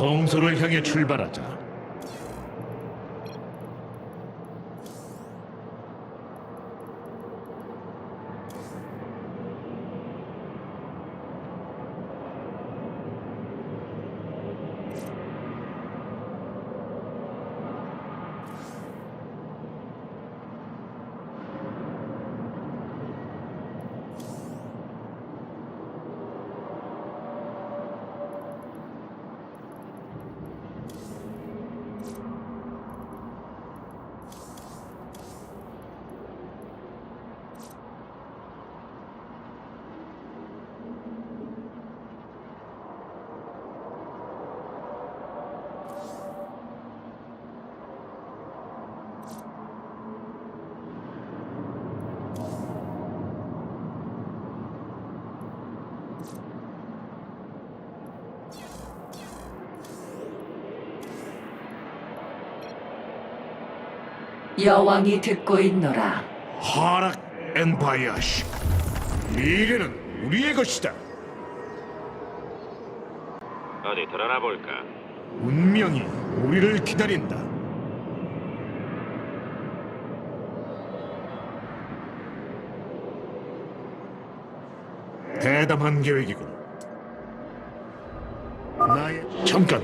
성소를 향해 출발하자. 여왕이 듣고 있노라. 하락 엔파이어시. 미래는 우리의 것이다. 어디 드러나 볼까? 운명이 우리를 기다린다. 대담한 계획이군. 나의 잠깐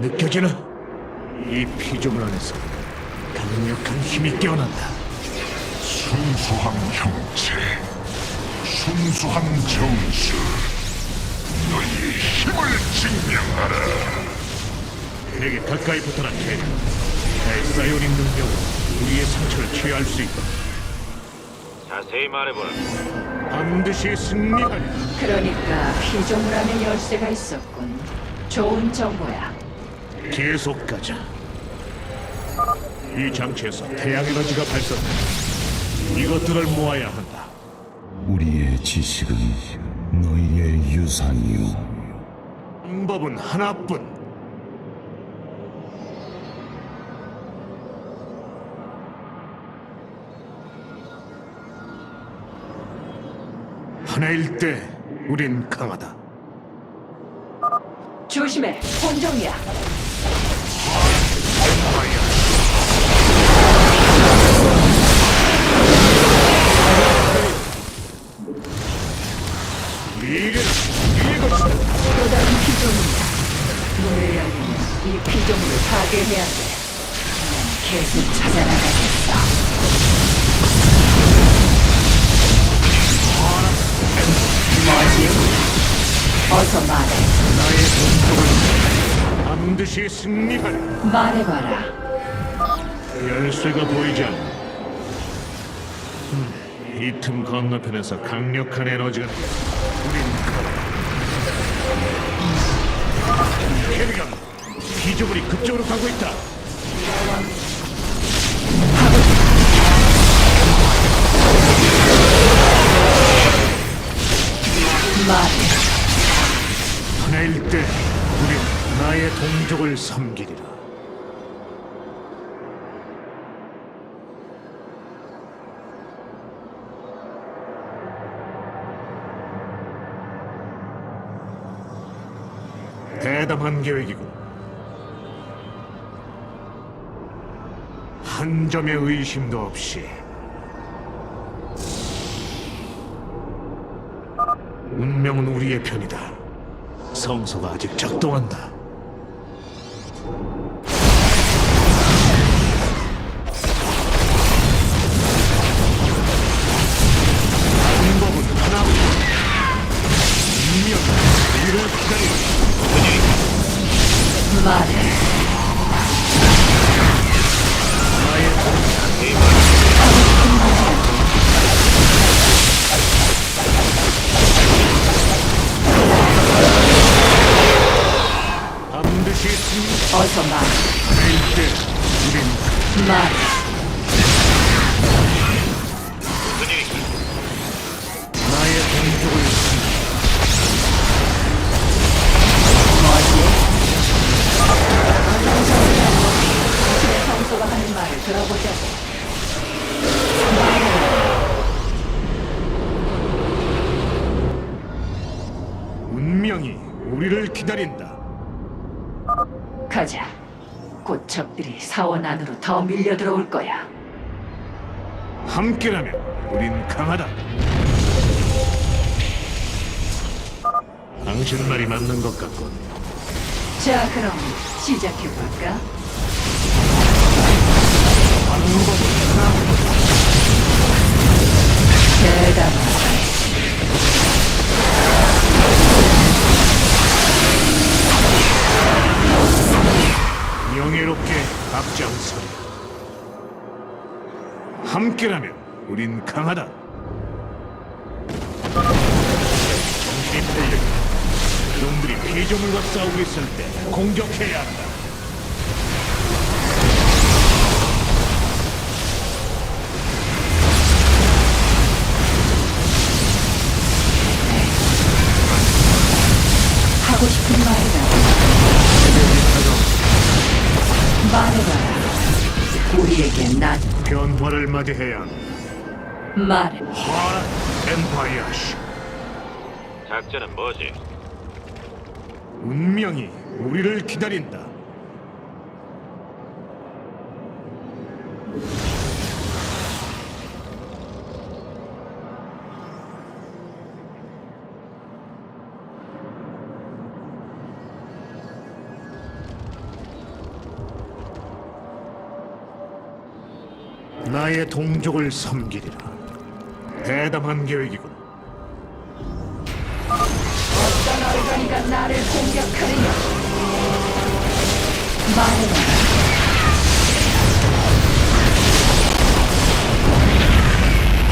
느껴지나? 이 피조물 안에서 강력한 힘이 깨어난다. 순수한 형체, 순수한 정수, 너희의 힘을 증명하라. 내게 가까이 붙어라, 캐리. 나의 사이오닉 능력으로 우리의 상처를 취할 수 있다. 자세히 말해보라. 반드시 승리하리. 그러니까 피조물 안에 열쇠가 있었군. 좋은 정보야. 계속 가자. 이 장치에서 태양 에너지가 발산돼. 이것들을 모아야 한다. 우리의 지식은 너희의 유산이요. 방법은 하나뿐. 하나일 때 우린 강하다. 조심해. 혼종이야. 반드시 승리하리. 말해봐라. 열쇠가 보이지 않아. 음, 이틈 건너편에서 강력한 에너지가 나. 우린 가. 캐리건, 피조물이 그쪽으로 가고 있다. 동족을 섬기리라. 대담한 계획이군. 한 점의 의심도 없이 운명은 우리의 편이다. 성소가 아직 작동한다. 어서 우린 말해. 기다린다. 가자. 곧 적들이 사원 안으로 더 밀려 들어올 거야. 함께라면 우린 강하다. 당신 말이 맞는 것 같군. 자, 그럼 시작해 볼까? 방법은 하나뿐. 대담 명예롭게 앞장서리. 함께라면 우린 강하다. 정신이 팔려. 놈들이 피조물과 싸우고 있을 때 공격해야 한다. 우리에게 난 변화를 맞이해야 한다. 말해. 하라 엠파이어시. 작전은 뭐지? 운명이 우리를 기다린다. 나의 동족을 섬기리라. 대담한 계획이군. 어떤 얼간이가 나를 공격하느냐? 말해봐라.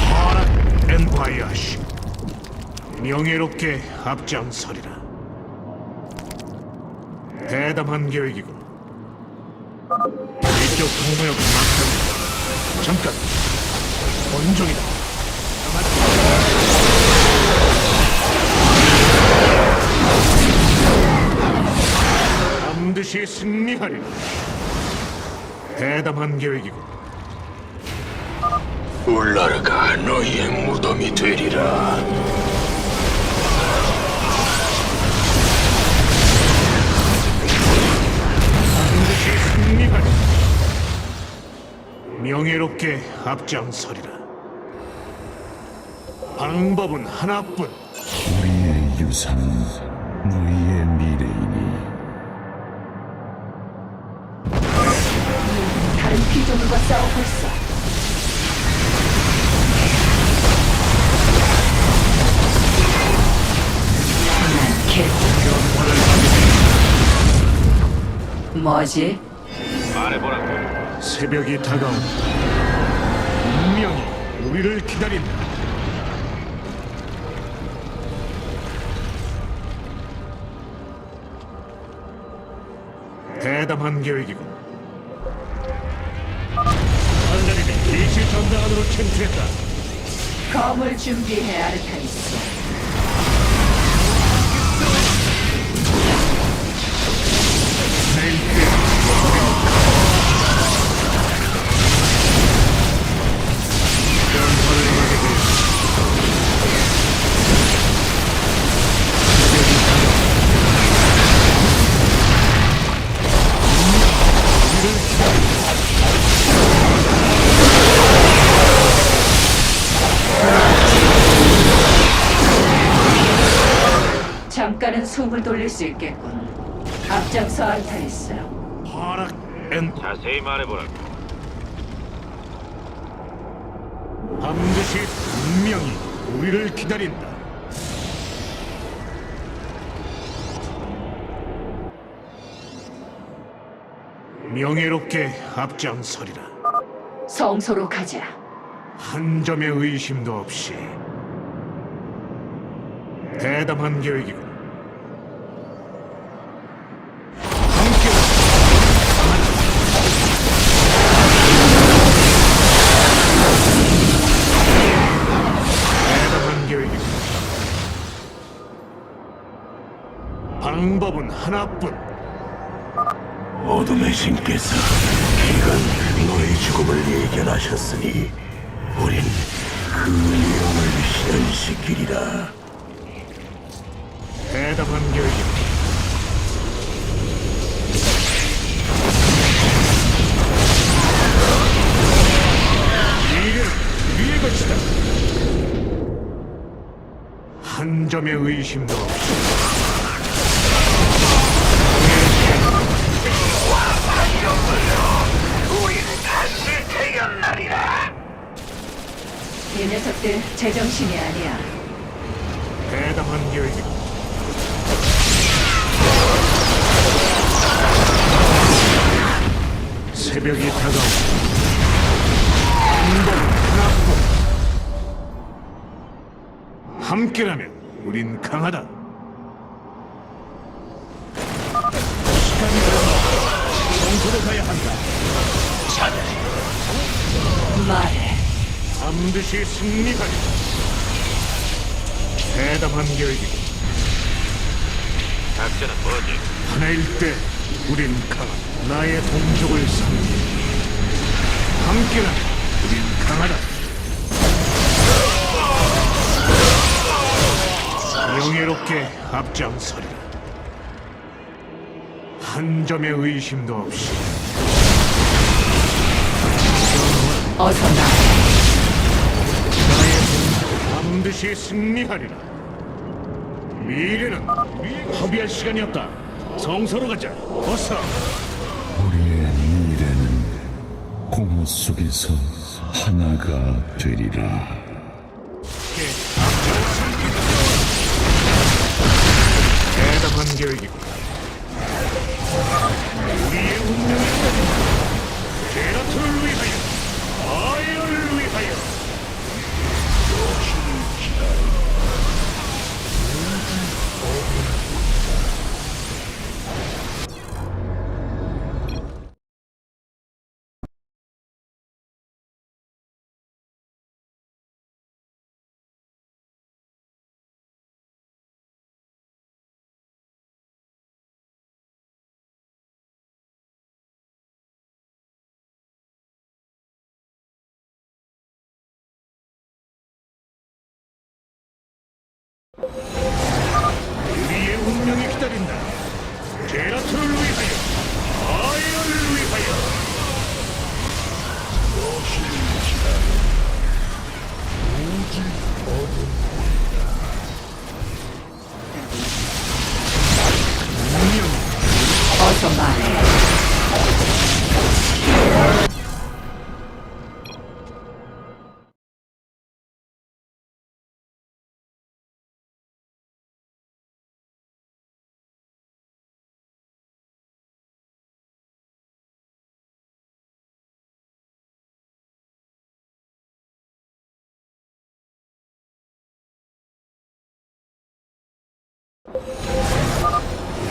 하라 엠파이어 시 명예롭게 앞장서리라 대담한 계획이군 이쪽 동무역 막상 잠깐 본종이다 반드시 승리하리라 대담한 계획이군 울라르가 너희의 무덤이 되리라. 반드시 승리하리. 명예롭게 앞장서리라. 방법은 하나뿐. 우리의 유산은 너희의 미래이니 다른 피조물과 싸우고 있어. 난 뭐지? 말해보라고. 새벽이 다가온다. 운명이 우리를 기다린다. 대담한 계획이군. 한자리는 기시 전당 안으로 침투했다. 검을 준비해 아르타니스. 수 있겠군. 앞장서 아르타니스. 하락 엔 자세히 말해보라고. 반드시 운명이 우리를 기다린다. 명예롭게 앞장서리라. 성소로 가자. 한 점의 의심도 없이 대담한 계획이군. 하나뿐. 어둠의 신께서 기간 너의 죽음을 예견하셨으니 우린 그 영을 실현시키리라. 대답한 결심. 이를 위의 것이다. 한 점의 의심도 없이 제정신이 아니야. 대담한 계획이 새벽이 다가오고 한번 함께라면 우린 강하다 시간이 흘러 정소로 가야 한다 말해. 반드시 승리하리 대담한 계획이고 작전은 뭐지? 하나일 때 우린 강하다. 나의 동족을 섬기. 함께라면 우린 강하다. 영예롭게 앞장서리라. 한 점의 의심도 없이 어서 동족은 반드시 승리하리라. 미래는 허비할 시간이 없다. 성서로 가자. 어서. 우리의 미래는 공허 속에서 하나가 되리라. 대담한 계획이고 우리의 운명을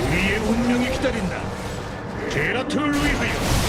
우리의 운명이 기다린다. 제라트를 위하여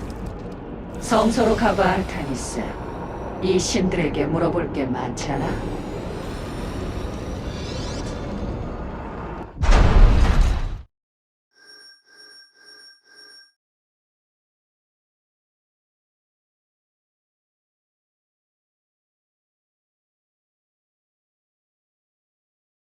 성소로 가봐, 알타니스. 이 신들에게 물어볼 게 많잖아.